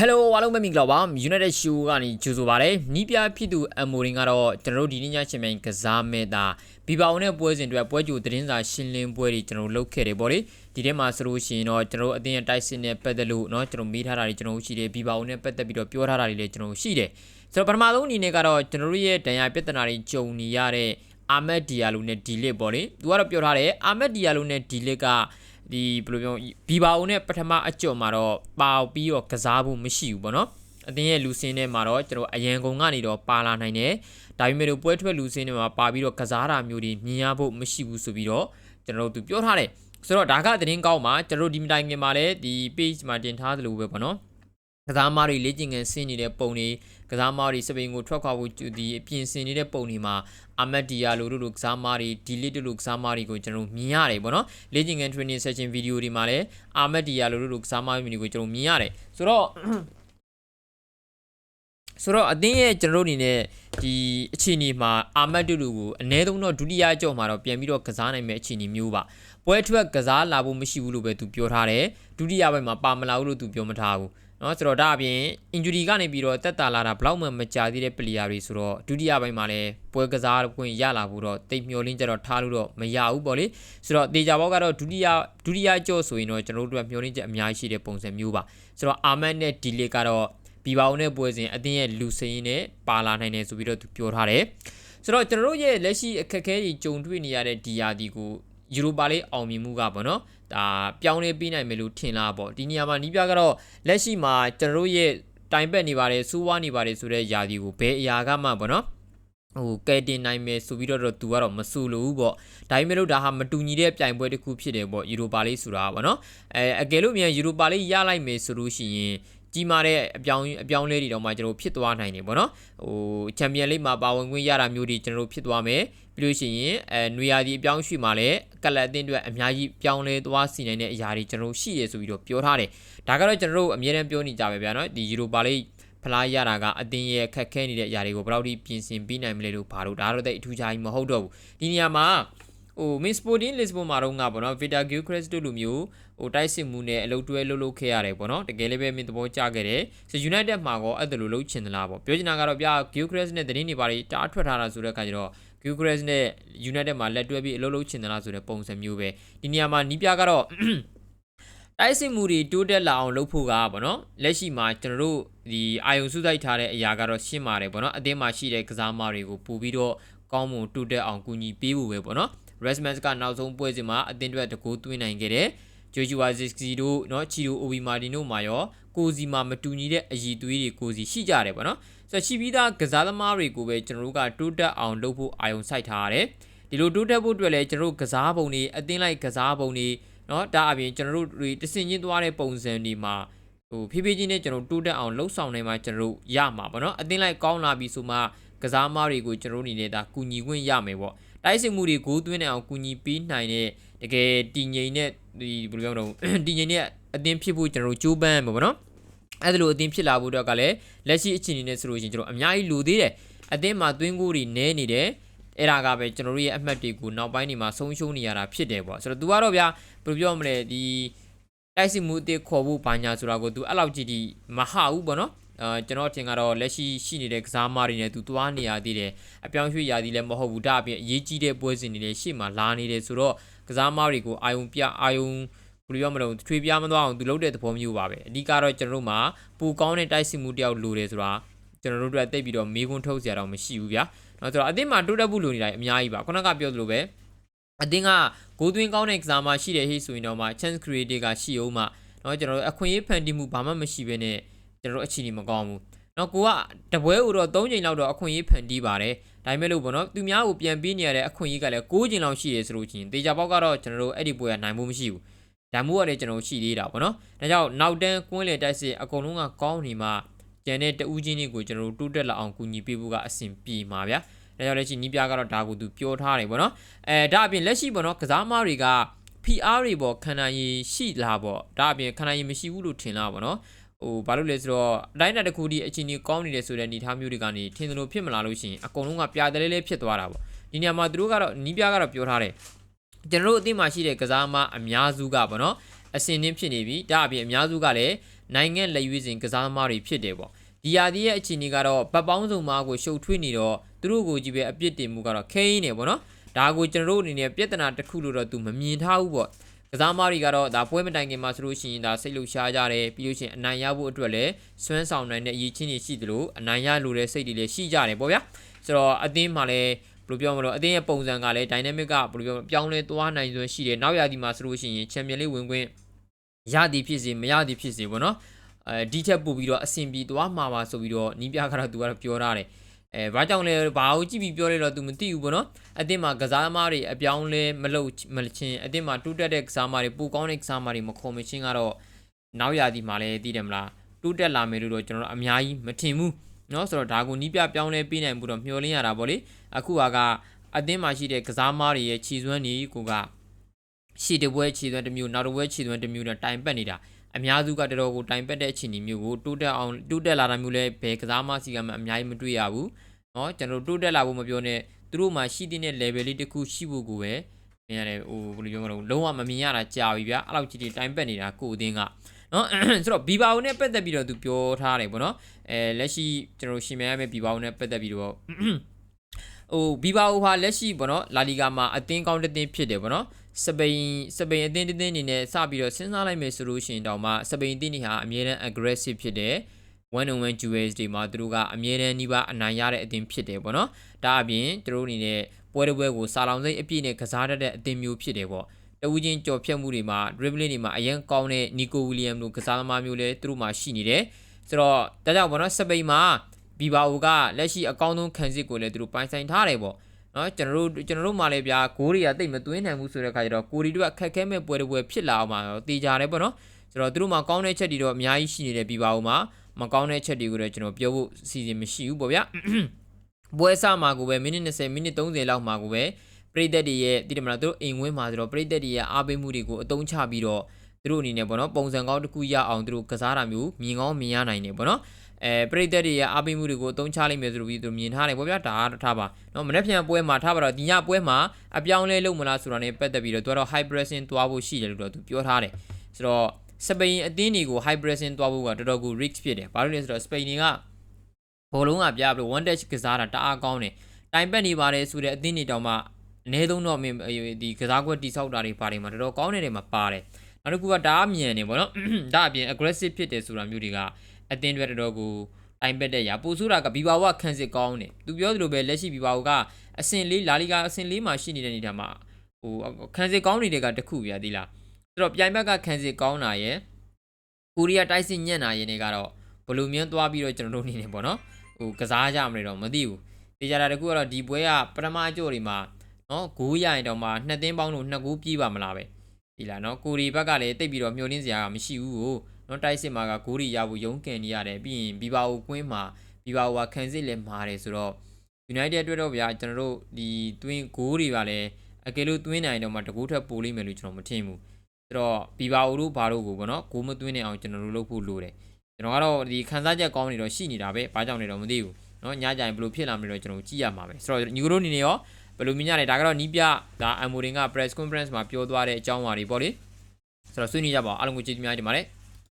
ဟယ်လိုအားလုံးပဲမင်္ဂလာပါ United Show ကနေကြိုဆိုပါရစေနီးပြဖြစ်သူအမိုရင်ကတော့ကျွန်တော်တို့ဒီနေ့ညချင်းပိုင်းကစားမဲ့တာဘီဘာအောင်နဲ့ပွဲစဉ်တွေပွဲကြိုသတင်းစာရှင်းလင်းပွဲတွေကျွန်တော်လုပ်ခဲ့တယ်ဗောလေဒီထဲမှာဆိုလို့ရှိရင်တော့ကျွန်တော်တို့အတင်းရဲ့တိုက်စစ်နဲ့ပတ်သက်လို့เนาะကျွန်တော်မေးထားတာတွေကျွန်တော်တို့ရှိတယ်ဘီဘာအောင်နဲ့ပတ်သက်ပြီးတော့ပြောထားတာတွေလည်းကျွန်တော်တို့ရှိတယ်ဆိုတော့ပထမဆုံးအနေနဲ့ကတော့ကျွန်တော်တို့ရဲ့ဒဏ်ရာပြဿနာတွေကြုံနေရတဲ့အာမက်ဒီယာလိုနဲ့ဒီလစ်ပေါ့လေသူကတော့ပြောထားတယ်အာမက်ဒီယာလိုနဲ့ဒီလစ်က ဒီဘယ်လိုပြောဘီဘာအိုနဲ့ပထမအကြော်မှာတော့ပါပြီးတော့ကစားဖို့မရှိဘူးပေါ့နော်အတင်းရဲ့လူစင်းထဲမှာတော့ကျွန်တော်အရန်ကုန်ကနေတော့ပါလာနိုင်တယ်ဒါပေမဲ့လို့ပွဲထွက်လူစင်းထဲမှာပါပြီးတော့ကစားတာမျိုးတွေမြင်ရဖို့မရှိဘူးဆိုပြီးတော့ကျွန်တော်တို့သူပြောထားတယ်ဆိုတော့ဒါကသတင်းကောင်းမှာကျွန်တော်တို့ဒီမတိုင်ခင်မှာလည်းဒီ page မှာတင်ထားသလိုပဲပေါ့နော် ကစားမားတွေလေ့ကျင့်ခန်းဆင်းနေတဲ့ပုံတွေကစားမားတွေစပိန်ကိုထွက်ခွာဖို့ဒီအပြင်ဆင်နေတဲ့ပုံတွေမှာအာမက်ဒီယာလိုတို့လိုကစားမားတွေဒီလစ်တို့လိုကစားမားတွေကိုကျွန်တော်မြင်ရတယ်ပေါ့နော်လေ့ကျင့်ခန်း training session video တွေမှာလည်းအာမက်ဒီယာလိုတို့လိုကစားမားမျိုးတွေကိုကျွန်တော်မြင်ရတယ်ဆိုတော့ဆိုတော့အတင်းရဲ့ကျွန်တော်တို့အနေနဲ့ဒီအခြေအနေမှာအာမတ်တူတူကိုအ ਨੇ ဆုံးတော့ဒုတိယကြော့မှာတော့ပြန်ပြီးတော့ကစားနိုင်မယ့်အခြေအနေမျိုးပါပွဲထွက်ကစားလာဖို့မရှိဘူးလို့ပဲသူပြောထားတယ်ဒုတိယပိုင်းမှာပါမလာဘူးလို့သူပြောမထားဘူး နော်ဆိုတော့ဒါအပြင် injury ကနေပြီးတော့တက်တာလာတာဘလောက်မှမကြာသေးတဲ့ player တွေဆိုတော့ဒုတိယပိုင်းမှာလည်းပွဲကစားခွင့်ရလာဖို့တော့တိတ်မျောလင်းကြတော့ထားလို့တော့မရဘူးပေါ့လေဆိုတော့တေချာဘောကတော့ဒုတိယဒုတိယကြော့ဆိုရင်တော့ကျွန်တော်တို့ကမျောလင်းချက်အများကြီးရှိတဲ့ပုံစံမျိုးပါဆိုတော့အာမတ်နဲ့ဒီလီကတော့ဘီဘာဦးနဲ့ပွဲစဉ်အတင်းရဲ့လူစင်းနဲ့ပါလာနိုင်တယ်ဆိုပြီးတော့သူပြောထားတယ်ဆိုတော့ကျွန်တော်တို့ရဲ့လက်ရှိအခက်အခဲကြီးကြုံတွေ့နေရတဲ့ဒီယာဒီကို ယူရိုပါလေးအောင်မြင်မှုကပေါ့နော်ဒါပြောင်းလဲပေးနိုင်မယ်လို့ထင်လားပေါ့ဒီနေရာမှာနီးပြကတော့လက်ရှိမှာကျွန်တော်တို့ရဲ့တိုင်ပက်နေပါတယ်စူးဝါးနေပါတယ်ဆိုတဲ့ယာဒီကိုဘယ်အရာကမှပေါ့နော်ဟိုကဲတင်နိုင်မယ်ဆိုပြီးတော့သူကတော့မဆူလို့ဘူးပေါ့ဒါပေမဲ့လို့ဒါဟာမတူညီတဲ့ပြိုင်ပွဲတစ်ခုဖြစ်တယ်ပေါ့ယူရိုပါလေးဆိုတာပေါ့နော်အဲအကယ်လို့မြန်ယူရိုပါလေးရလိုက်မယ်ဆိုလို့ရှိရင် ကြီးမားတဲ့အပြောင်းအပြောင်းလဲတွေတော့မှကျွန်တော်ဖြစ်သွားနိုင်တယ်ပေါ့နော်ဟိုချန်ပီယံလိမှာပါဝင်ခွင့်ရတာမျိုးတွေကျွန်တော်ဖြစ်သွားမယ်ပြီးလို့ရှိရင်အဲနွေရာသီအပြောင်းရွှေ့မှာလည်းကလပ်အသင်းတွေအများကြီးပြောင်းလဲသွားစီနိုင်တဲ့အရာတွေကျွန်တော်ရှိရဆိုပြီးတော့ပြောထားတယ်ဒါကတော့ကျွန်တော်တို့အမြဲတမ်းပြောနေကြပဲဗျာနော်ဒီယူရိုပါလိဖလားရတာကအတင်းရဲ့ခက်ခဲနေတဲ့အရာတွေကိုဘယ်တော့ထိပြင်ဆင်ပြီးနိုင်မလဲလို့ဘာလို့ဒါတော့တိတ်အထူးခြားကြီးမဟုတ်တော့ဘူးဒီနေရာမှာဟို Miss Sporting Lisbon မှာတော့ငါပေါ့နော် Vita Gilchrist တို့လိုမျိုး ဟိုတိုက်စစ်မှုနဲ့အလုပ်တွဲလုပ်လုပ်ခဲ့ရတယ်ပေါ့နော်တကယ်လည်းပဲမင်းသဘောကျခဲ့တယ်ဆို United မှာကောအဲ့ဒါလိုလုပ်ချင်သလားပေါ့ပြောချင်တာကတော့ဗျာ Gilchrist နဲ့တင်းနေပါလိတားထွက်ထားတာဆိုတဲ့အခါကျတော့ Gilchrist နဲ့ United မှာလက်တွဲပြီးအလုပ်လုပ်ချင်သလားဆိုတဲ့ပုံစံမျိုးပဲဒီနေရာမှာနီးပြကတော့တိုက်စစ်မှုတွေတိုးတက်လာအောင်လုပ်ဖို့ကပေါ့နော်လက်ရှိမှာကျွန်တော်တို့ဒီအာယုံစုဆိုင်ထားတဲ့အရာကတော့ရှင်းပါတယ်ပေါ့နော်အသင်းမှာရှိတဲ့ကစားမတွေကိုပို့ပြီးတော့ကောင်းမွန်တိုးတက်အောင်ကူညီပေးဖို့ပဲပေါ့နော် Resmans ကနောက်ဆုံးပွဲစဉ်မှာအသင်းအတွက်တကူသွင်းနိုင်ခဲ့တယ် ဂျိုဂျူဝါဇစ်စီတို့နော်ချီရိုအိုဘီမာတင်တို့မှာရောကိုစီမှာမတူညီတဲ့အည်သွေးတွေကိုစီရှိကြတယ်ပေါ့နော်ဆိုတော့ရှိပြီးသားကစားသမားတွေကိုပဲကျွန်တော်တို့ကတိုးတက်အောင်လုပ်ဖို့အာရုံစိုက်ထားရတယ်ဒီလိုတိုးတက်ဖို့အတွက်လည်းကျွန်တော်တို့ကစားပုံတွေအသင်းလိုက်ကစားပုံတွေနော်ဒါအပြင်ကျွန်တော်တို့တွေတဆင်ချင်းသွားတဲ့ပုံစံတွေမှာဟိုဖြည်းဖြည်းချင်းနဲ့ကျွန်တော်တိုးတက်အောင်လှုပ်ဆောင်နိုင်မှကျွန်တော်တို့ရမှာပေါ့နော်အသင်းလိုက်ကောင်းလာပြီဆိုမှကစားမားတွေကိုကျွန်တော်အနေနဲ့ဒါကူညီခွင့်ရမယ်ပေါ့တိုက်စစ်မှုတွေဂိုးသွင်းနိုင်အောင်ကူညီပေးနိုင်တဲ့တကယ်တည်ငြိမ်တဲ့ ဒီဘယ်လိုပြောမလဲတည်ငြိမ်တဲ့အသင်းဖြစ်ဖို့ကျွန်တော်တို့ကြိုးပမ်းမှာပေါ့နော်အဲ့ဒါလိုအသင်းဖြစ်လာဖို့တော့ကလည်းလက်ရှိအခြေအနေနဲ့ဆိုလို့ရှိရင်ကျွန်တော်အများကြီးလိုသေးတယ်အသင်းမှာသွင်းကိုတွေနဲနေတယ်အဲ့ဒါကပဲကျွန်တော်တို့ရဲ့အမှတ်တွေကိုနောက်ပိုင်းတွေမှာဆုံးရှုံးနေရတာဖြစ်တယ်ပေါ့ဆိုတော့ तू ကတော့ဗျာဘယ်လိုပြောမလဲဒီတိုက်စစ်မှုအသေးခေါ်ဖို့ဘာညာဆိုတာကို तू အဲ့လောက်ကြည့်ဒီမဟာဘူးပေါ့နော်အာကျွန်တော်ထင်ကတော့လက်ရှိရှိနေတဲ့ကစားမတွေနဲ့သူသွားနေရသေးတယ်အပြောင်းရွှေ့ရသေးလည်းမဟုတ်ဘူးဒါအပြင်အရေးကြီးတဲ့ပွဲစဉ်တွေလည်းရှေ့မှာလာနေတယ်ဆိုတော့ ကစားမားတွေကိုအာယုံပြအာယုံဘယ်လိုပြောမလို့ချွေပြားမသွားအောင်သူလုပ်တဲ့သဘောမျိုးပါပဲအဓိကတော့ကျွန်တော်တို့မှာပူကောင်းတဲ့တိုက်စစ်မှုတယောက်လိုတယ်ဆိုတာကျွန်တော်တို့အတွက်တိတ်ပြီးတော့မေးခွန်းထုတ်စရာတော့မရှိဘူးဗျာနော်ဆိုတော့အသင်းမှာတိုးတက်မှုလိုနေတိုင်းအများကြီးပါခုနကပြောသလိုပဲအသင်းကဂိုးသွင်းကောင်းတဲ့ကစားမှရှိတယ်ဟိဆိုရင်တော့မှ chance creator ကရှိအောင်မှနော်ကျွန်တော်တို့အခွင့်အရေးဖန်တီးမှုဘာမှမရှိဘဲနဲ့ကျွန်တော်တို့အခြေအနေမကောင်းဘူး နော်ကိုကတပွဲဦးတော့3ချိန်လောက်တော့အခွင့်အရေးဖန်တီးပါတယ်။ဒါပေမဲ့လို့ပေါ့နော်သူများကိုပြန်ပေးနေရတဲ့အခွင့်အရေးကလည်း6ချိန်လောက်ရှိတယ်ဆိုလို့ချင်းတေချာပေါက်ကတော့ကျွန်တော်တို့အဲ့ဒီပွဲကနိုင်ဖို့မရှိဘူး။ဒါမှမဟုတ်လည်းကျွန်တော်ရှိသေးတာပေါ့နော်။ဒါကြောင့်နောက်တန်းကွင်းလေတိုက်စစ်အကုန်လုံးကကောင်းနေမှကျန်တဲ့တဦးချင်းတွေကိုကျွန်တော်တို့တိုးတက်လာအောင်ကူညီပေးဖို့ကအဆင်ပြေမှာဗျာ။ဒါကြောင့်လက်ရှိနီးပြကတော့ဒါကိုသူပြောထားတယ်ပေါ့နော်။အဲဒါအပြင်လက်ရှိပေါ့နော်ကစားမတွေက PR တွေပေါ့ခန္ဓာရည်ရှိလားပေါ့ဒါအပြင်ခန္ဓာရည်မရှိဘူးလို့ထင်လားပေါ့နော် ဟိုဘာလို့လဲဆိုတော့အတိုင်းအတာတစ်ခုဒီအချင်းကြီးကောင်းနေတယ်ဆိုတဲ့အနေအထားမျိုးတွေကနေထင်သလိုဖြစ်မလာလို့ရှိရင်အကုန်လုံးကပြားတယ်လေးလေးဖြစ်သွားတာပေါ့ဒီနေရာမှာသူတို့ကတော့နီးပြားကတော့ပြောထားတယ်ကျွန်တော်တို့အသင်းမှာရှိတဲ့ကစားမအများစုကပေါ့နော်အစင်နှင်းဖြစ်နေပြီဒါအပြင်အများစုကလည်းနိုင်ငံလက်ရွေးစင်ကစားသမားတွေဖြစ်တယ်ပေါ့ဒီယာဒီရဲ့အခြေအနေကတော့ဗတ်ပေါင်းစုံမားကိုရှုပ်ထွေးနေတော့သူတို့ကိုကြည့်ပဲအပြစ်တင်မှုကတော့ခဲရင်းနေပေါ့နော်ဒါကိုကျွန်တော်တို့အနေနဲ့ပြဿနာတစ်ခုလို့တော့သူမမြင်ထားဘူးပေါ့ ကစားသမားတွေကတော့ဒါပွဲမတိုင်ခင်မှာဆိုလို့ရှိရင်ဒါစိတ်လှုပ်ရှားကြတယ်ပြီးလို့ရှိရင်အနိုင်ရဖို့အတွက်လည်းစွမ်းဆောင်နိုင်တဲ့အရေးချင်းတွေရှိသလိုအနိုင်ရလိုတဲ့စိတ်တွေလည်းရှိကြတယ်ပေါ့ဗျာဆိုတော့အသင်းမှာလည်းဘယ်လိုပြောမလို့အသင်းရဲ့ပုံစံကလည်း dynamic ကဘယ်လိုပြောပြောင်းလဲသွားနိုင်စွမ်းရှိတယ်နောက်ရာသီမှာဆိုလို့ရှိရင် champion league ဝင်ခွင့်ရသည်ဖြစ်စေမရသည်ဖြစ်စေပေါ့နော်အဲဒီထက်ပို့ပြီးတော့အဆင်ပြေသွားမှာပါဆိုပြီးတော့နီးပြကတော့သူကတော့ပြောထားတယ် အဲဘာကြောင့်လဲဘာကိုကြည့်ပြီးပြောလဲတော့သူမသိဘူးပေါ့နော်အသင်းမှာကစားသမားတွေအပြောင်းလဲမလုပ်မချင်းအသင်းမှာတူးတက်တဲ့ကစားသမားတွေပူကောင်းတဲ့ကစားသမားတွေမခေါ်မချင်းကတော့နောက်ရာသီမှာလည်းသိတယ်မလားတူးတက်လာမယ်လို့တော့ကျွန်တော်အများကြီးမထင်ဘူးနော်ဆိုတော့ဒါကိုနီးပြပြောင်းလဲပေးနိုင်မှုတော့မျှော်လင့်ရတာပေါ့လေအခုကအသင်းမှာရှိတဲ့ကစားသမားတွေရဲ့ခြေစွမ်းတွေကိုကရှီတပွဲခြေသွမ်းတစ်မျိုးနောက်တစ်ပွဲခြေသွမ်းတစ်မျိုးနဲ့တိုင်ပတ်နေတာ အများစုကတော်တော်ကိုတိုင်ပတ်တဲ့အခြေအနေမျိုးကိုတိုးတက်အောင်တိုးတက်လာတာမျိုးလည်းဘယ်ကစားသမားစီကမှအများကြီးမတွေ့ရဘူးเนาะကျွန်တော်တို့တိုးတက်လာဖို့မပြောနဲ့သူတို့မှာရှိတဲ့ level လေးတစ်ခုရှိဖို့ကိုပဲမြင်ရတယ်ဟိုဘယ်လိုပြောမလဲလုံးဝမမြင်ရတာကြာပြီဗျာအဲ့လောက်ကြီးတိုင်ပတ်နေတာကိုအသင်းက နော်ဆိုတော့ဘီဘာအိုနဲ့ပတ်သက်ပြီးတော့သူပြောထားတယ်ပေါ့နော်အဲလက်ရှိကျွန်တော်ရှင်မြန်ရမယ့်ဘီဘာအိုနဲ့ပတ်သက်ပြီးတော့ ဟိုဘီဘာအိုဟာလက်ရှိပေါ့နော်လာလီဂါမှာအသင်းကောင်းတစ်သင်းဖြစ်တယ်ပေါ့နော်စပိန်စပိန်အသင်းတစ်သင်းအနေနဲ့စပြီးတော့စဉ်းစားလိုက်မယ်ဆိုလို့ရှိရင်တောင်မှစပိန်အသင်းတွေဟာအမြဲတမ်း aggressive ဖြစ်တယ်1 on 1 duels တွေမှာသူတို့ကအမြဲတမ်းနှိပါအနိုင်ရတဲ့အသင်းဖြစ်တယ်ပေါ့နော်ဒါအပြင်သူတို့အနေနဲ့ပွဲတစ်ပွဲကိုစာလောင်စိတ်အပြည့်နဲ့ကစားတတ်တဲ့အသင်းမျိုးဖြစ်တယ်ပေါ့တဝူးချင်းကြော်ဖြတ်မှုတွေမှာ dribbling တွေမှာအရင်ကောင်းတဲ့ Nico William လိုကစားသမားမျိုးလည်းသူတို့မှာရှိနေတယ်ဆိုတော့ဒါကြောင့်ပေါ့နော်စပိန်မှာ ဘီဘာအိုကလက်ရှိအကောင်းဆုံးခံစစ်ကိုလည်းသူတို့ပိုင်ဆိုင်ထားတယ်ပေါ့နော်ကျွန်တော်တို့ကျွန်တော်တို့မှလည်းဗျာဂိုးတွေကတိတ်မသွင်းနိုင်ဘူးဆိုတဲ့ခါကျတော့ကိုရီတို့ကခက်ခဲမဲ့ပွဲတစ်ပွဲဖြစ်လာအောင်မှာတော့တေချာတယ်ပေါ့နော်ဆိုတော့သူတို့မှာကောင်းတဲ့ချက်တွေတော့အများကြီးရှိနေတယ်ဘီဘာအိုမှာမကောင်းတဲ့ချက်တွေကိုလည်းကျွန်တော်ပြောဖို့အစီအစဉ်မရှိဘူးပေါ့ဗျာပွဲစမှာကိုပဲမိနစ်20မိနစ်30လောက်မှာကိုပဲပရိသတ်တွေရဲ့ဒီတယ်မလားသူတို့အိမ်ဝင်းမှာဆိုတော့ပရိသတ်တွေရဲ့အားပေးမှုတွေကိုအတုံးချပြီးတော့သူတို့အနေနဲ့ပေါ့နော်ပုံစံကောင်းတစ်ခုရအောင်သူတို့ကစားတာမျိုးမြင်ကောင်းမြင်ရနိုင်တယ်ပေါ့နော် အဲပရိသတ်တွေရဲ့အားပေးမှုတွေကိုအတုံးချလိုက်မယ်ဆိုလို့ပြီးသူမြင်ထားတယ်ပေါ့ဗျာဒါကတော့ထားပါနော်မနေ့ပြန်ပွဲမှာထားပါတော့ဒီညပွဲမှာအပြောင်းလဲလုပ်မလားဆိုတာ ਨੇ ပတ်သက်ပြီးတော့သူကတော့ high pressing သွားဖို့ရှိတယ်လို့တော့သူပြောထားတယ်ဆိုတော့စပိန်အသင်းတွေကို high pressing သွားဖို့ကတော်တော်ကို risk ဖြစ်တယ်ဘာလို့လဲဆိုတော့စပိန်တွေကဘောလုံးကပြပြီး one touch ကစားတာတအားကောင်းတယ်တိုင်ပတ်နေပါတယ်ဆိုတဲ့အသင်းတွေတောင်မှအနည်းဆုံးတော့မင်းဒီကစားကွက်တိဆောက်တာတွေပါတယ်မှာတော်တော်ကောင်းနေတယ်မှာပါတယ်နောက်တစ်ခုကဒါအမြန်နေပေါ့နော်ဒါအပြင် aggressive ဖြစ်တယ်ဆိုတာမျိုးတွေက အသင်းတွေတော်တော်ကိုတိုင်ပက်တဲ့ရာပိုဆိုးတာကဘီဘာဝခန်းစစ်ကောင်းတယ်သူပြောသလိုပဲလက်ရှိဘီဘာဝကအဆင့်လေးလာလီဂါအဆင့်လေးမှာရှိနေတဲ့နေရာမှာဟိုခန်းစစ်ကောင်းနေတဲ့ကတခုပြသီလားဆိုတော့ပြိုင်ဘက်ကခန်းစစ်ကောင်းတာရယ်ကိုရီးယားတိုက်စစ်ညံ့တာရယ်နေကတော့ဘလူးမြန်းသွားပြီးတော့ကျွန်တော်တို့နေနေပေါ့နော်ဟိုကစားကြမလဲတော့မသိဘူးတေချာတာတခုကတော့ဒီပွဲကပထမအကြော့တွေမှာနော်ဂိုးရရင်တော့မှနှစ်သိန်းပေါင်းလို့နှစ်ဂိုးပြေးပါမလားပဲဒီလားနော်ကိုရီဘက်ကလည်းတိတ်ပြီးတော့မျောလင်းစရာကမရှိဘူးကို နော်တိုက်စစ်မှာကဂိုးရီရဖို့ရုန်းကန်နေရတယ်ပြီးရင်ဘီဘာအိုကွင်းမှာဘီဘာအိုကခံစစ်လည်းမာတယ်ဆိုတော့ United အတွက်တော့ဗျာကျွန်တော်တို့ဒီတွင်းဂိုးတွေကလည်းအကယ်လို့တွင်းနိုင်တော့မှတကူထက်ပိုလိမ့်မယ်လို့ကျွန်တော်မထင်ဘူးဆိုတော့ဘီဘာအိုတို့ဘာတို့ကိုပေါ့နော်ဂိုးမသွင်းနိုင်အောင်ကျွန်တော်တို့လုပ်ဖို့လိုတယ်ကျွန်တော်ကတော့ဒီခန်းစားချက်ကောင်းနေတော့ရှိနေတာပဲဘာကြောင့်လဲတော့မသိဘူးနော်ညကြရင်ဘယ်လိုဖြစ်လာမလဲတော့ကျွန်တော်ကြည့်ရမှာပဲဆိုတော့ညီတို့အနေနဲ့ရောဘယ်လိုမြင်ကြလဲဒါကတော့နီးပြဒါအမိုရင်က press conference မှာပြောသွားတဲ့အကြောင်းအရာတွေပေါ့လေဆိုတော့ဆွေးနွေးကြပါအောင်အားလုံးကိုကျေးဇူးများတင်ပါတယ်